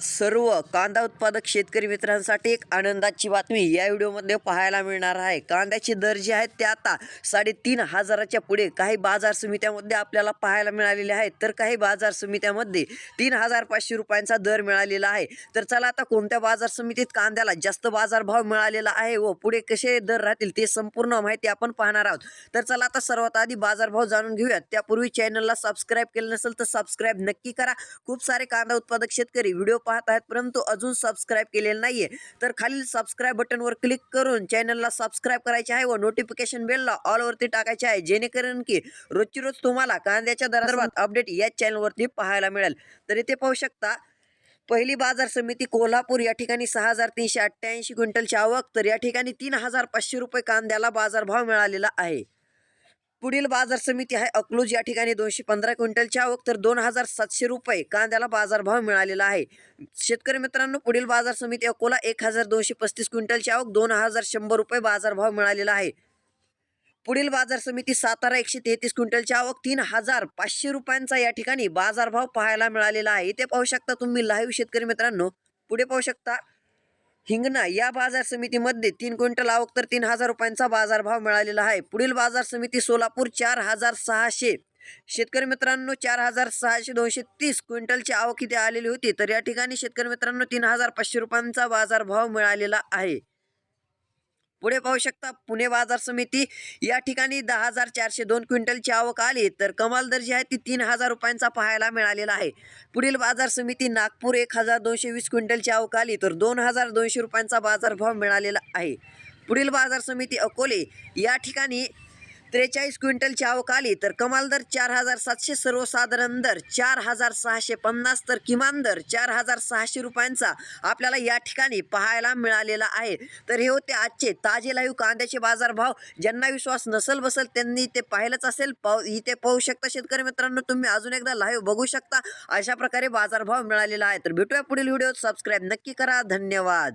सर्व कांदा उत्पादक शेतकरी मित्रांसाठी एक आनंदाची बातमी या व्हिडिओमध्ये पाहायला मिळणार आहे. कांद्याचे दर जे आहेत ते आता साडेतीन हजाराच्या पुढे काही बाजार समित्यामध्ये आपल्याला पाहायला मिळालेले आहेत. तर काही बाजार समित्यामध्ये तीन हजार पाचशे रुपयांचा दर मिळालेला आहे. तर चला आता कोणत्या बाजार समितीत कांद्याला जास्त बाजारभाव मिळालेला आहे व पुढे कसे दर राहतील ते संपूर्ण माहिती आपण पाहणार आहोत. तर चला आता सर्वात आधी बाजारभाव जाणून घेऊयात. त्यापूर्वी चॅनलला सबस्क्राईब केलं नसेल तर सबस्क्राईब नक्की करा. खूप सारे कांदा उत्पादक शेतकरी व्हिडिओ पाहत आहेत परंतु अजून सबस्क्राईब केलेलं नाहीये. तर खालील सबस्क्राईब बटनवर क्लिक करून चॅनलला सबस्क्राईब करायचे आहे व नोटिफिकेशन बेलला ऑलवरती टाकायचे आहे जेणेकरून की रोजची रोज तुम्हाला कांद्याच्या दरात अपडेट या चॅनलवरती पाहायला मिळेल. तर इथे पाहू शकता पहिली बाजार समिती कोल्हापूर या ठिकाणी सहा हजार तीनशे अठ्ठ्याऐंशी क्विंटलची आवक तर या ठिकाणी तीन हजार पाचशे रुपये कांद्याला बाजारभाव मिळालेला आहे. पुढील बाजार समिती आहे. अकलूज या ठिकाणी दोनशे पंधरा क्विंटलची आवक तर दोन हजार सातशे रुपये कांद्याला बाजारभाव मिळालेला आहे. शेतकरी मित्रांनो पुढील बाजार समिती अकोला एक हजार दोनशे पस्तीस क्विंटलची आवक दोन हजार शंभर रुपये बाजारभाव मिळालेला आहे. पुढील बाजार समिती सातारा एकशे तेहतीस क्विंटलची आवक तीन हजार पाचशे रुपयांचा या ठिकाणी बाजारभाव पाहायला मिळालेला आहे. इथे पाहू शकता तुम्ही लाईव्ह शेतकरी मित्रांनो. पुढे पाहू शकता. हिंगणा या बाजार समितीमध्ये तीन क्विंटल आवक तर तीन हजार रुपयांचा बाजारभाव मिळालेला आहे. पुढील बाजार समिती सोलापूर चार हजार सहाशे. शेतकरी मित्रांनो चार हजार सहाशे दोनशे तीस क्विंटलची आवक इथे आलेली होती. तर या ठिकाणी शेतकरी मित्रांनो तीन हजार पाचशे रुपयांचा बाजारभाव मिळालेला आहे. पुढे पाहू शकता पुणे बाजार समिती या ठिकाणी दहा हजार चारशे दोन क्विंटलची आवक आली तर कमाल दर जी आहे ती तीन हजार रुपयांचा पाहायला मिळालेला आहे. पुढील बाजार समिती नागपूर एक हजार दोनशे वीस क्विंटलची आवक आली तर दोन हजार दोनशे रुपयांचा बाजारभाव मिळालेला आहे. पुढील बाजार समिती अकोले या ठिकाणी त्रेचाळीस क्विंटलची आवक आली तर कमाल दर चार हजार सातशे सर्वसाधारण दर चार हजार सहाशे पन्नास तर किमान दर चार हजार सहाशे रुपयांचा आपल्याला या ठिकाणी पाहायला मिळालेला आहे. तर हे होते आजचे ताजे लाईव्ह कांद्याचे बाजारभाव. ज्यांना विश्वास नसेल बसेल त्यांनी ते पाहिलंच असेल. पाहू इथे पाहू शकता शेतकरी मित्रांनो तुम्ही अजून एकदा लाईव्ह बघू शकता. अशा प्रकारे बाजारभाव मिळालेला आहे. तर भेटूया पुढील व्हिडिओ सबस्क्राईब नक्की करा. धन्यवाद.